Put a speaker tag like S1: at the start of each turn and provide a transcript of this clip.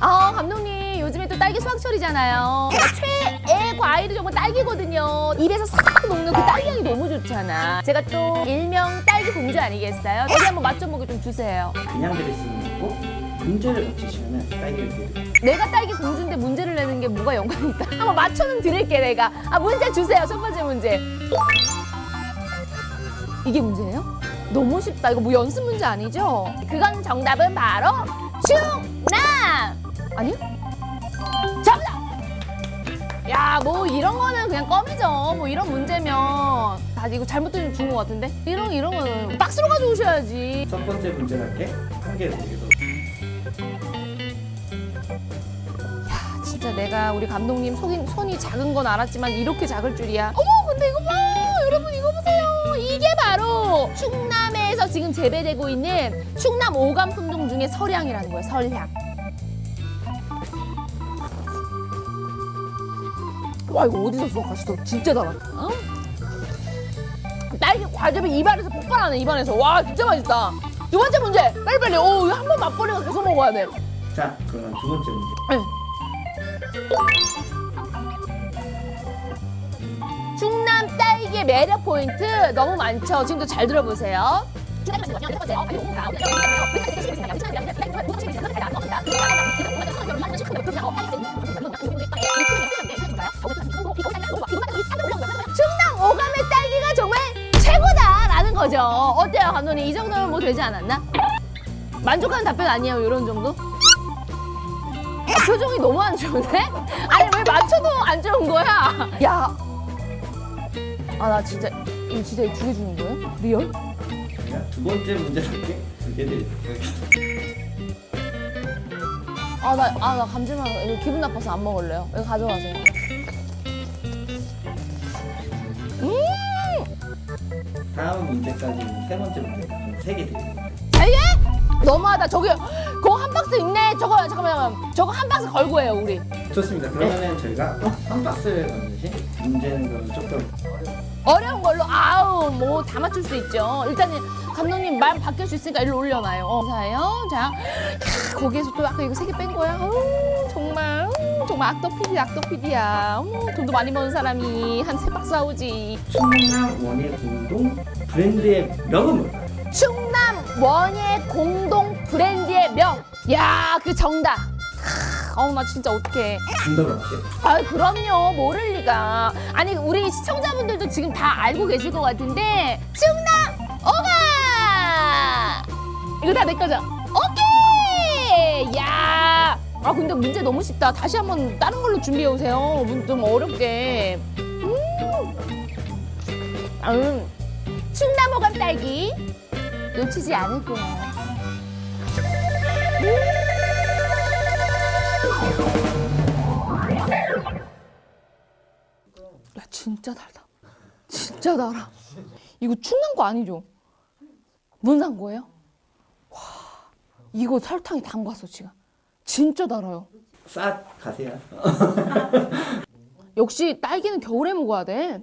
S1: 아 감독님 요즘에 또 딸기 수확철이잖아요. 제가 최애 과일이 정말 딸기거든요. 입에서 싹 녹는 그 딸기 향이 너무 좋잖아. 제가 또 일명 딸기 공주 아니겠어요? 어디 한번 맛 좀 보게 좀 주세요.
S2: 그냥 드릴 수는 있고 문제를 맞히시면 딸기를 드립니다.
S1: 내가 딸기 공주인데 문제를 내는 게 뭐가 있다. 한번 맞춰는 드릴게 내가. 아 문제 주세요. 첫 번째 문제. 이게 문제예요? 너무 쉽다. 이거 뭐 연습 문제 아니죠? 그건 정답은 바로 충남. 아니요? 정답. 야, 뭐 이런 거는 그냥 껌이죠. 뭐 이런 문제면 아 이거 잘못 준것 같은데? 이런 이런 거는 박스로 가져오셔야지.
S2: 첫 번째 문제 할게 한개 드리겠습니다.
S1: 야, 진짜 내가 우리 감독님 손이, 손이 작은 건 알았지만 이렇게 작을 줄이야. 어머, 근데 이거 봐! 여러분 이거 보세요. 이게 바로 충남에서 지금 재배되고 있는 충남 오감 품종 중에 설향이라는 거예요. 설향. 와 이거 어디서 수확하시죠? 진짜 달아. 어? 딸기 과즙이 입안에서 폭발하네 입안에서. 와 진짜 맛있다. 두 번째 문제 빨리빨리. 오 이거 한번 맛보려고 계속 먹어야 돼.
S2: 자, 그러면 두 번째 문제.
S1: 네. 충남 딸기의 매력 포인트 너무 많죠. 지금도 잘 들어보세요. 충남 오감의 딸기가 정말 최고다라는 거죠. 어때요, 감독님? 이 정도면 뭐 되지 않았나? 만족하는 답변 아니에요, 이런 정도? 아, 표정이 너무 안 좋은데? 아니 왜 맞춰도 안 좋은 거야? 야, 아 나 진짜 이거 진짜 두 개 주는 거예요? 리얼?
S2: 제가 두 번째 문제 할게 두개 드릴게요.
S1: 아 나 아 나 감질만 이거 기분 나빠서 안 먹을래요. 이거 가져가세요. 음,
S2: 다음 문제까지 세 번째 문제까지 세개 드립니다.
S1: 달걀? 너무하다. 저기 그거 한 박스 있네. 저거 잠깐만 저거 한 박스 걸고 해요 우리.
S2: 좋습니다. 그러면은 저희가 한 박스를 넣듯이 문제는 그럼 조금
S1: 어려운 걸로 아우 뭐 다 맞출 수 있죠. 일단은 감독님 말 바뀔 수 있으니까 일로 올려놔요. 어, 감사해요. 자 캬, 거기에서 또 아까 이거 세 개 뺀 거야. 어우, 정말 음, 정말 악덕 PD 악덕 PD야. 돈도 많이 버는 사람이 한 세 박스 사오지.
S2: 충남 원예 공동 브랜드의 명은 뭘까요?
S1: 충남 원예 공동 브랜드의 명. 야 그 정답. 하, 어우 나 진짜 어떡해.
S2: 정답을 할게요.
S1: 아 그럼요. 모를 리가. 아니 우리 시청자분들도 지금 다 알고 계실 것 같은데 충남 오가! 이거 다 내 거죠? 오케이! 야 아 근데 문제 너무 쉽다. 다시 한번 다른 걸로 준비해 오세요. 문- 좀 어렵게. 음, 음. 충남 오감 딸기 놓치지 않을 거예요 야 진짜 달다. 진짜 달아. 이거 충남 거 아니죠? 문산 거예요? 와 이거 설탕에 담갔어 지금. 진짜 달아요.
S2: 싹 가세요.
S1: 역시 딸기는 겨울에 먹어야 돼.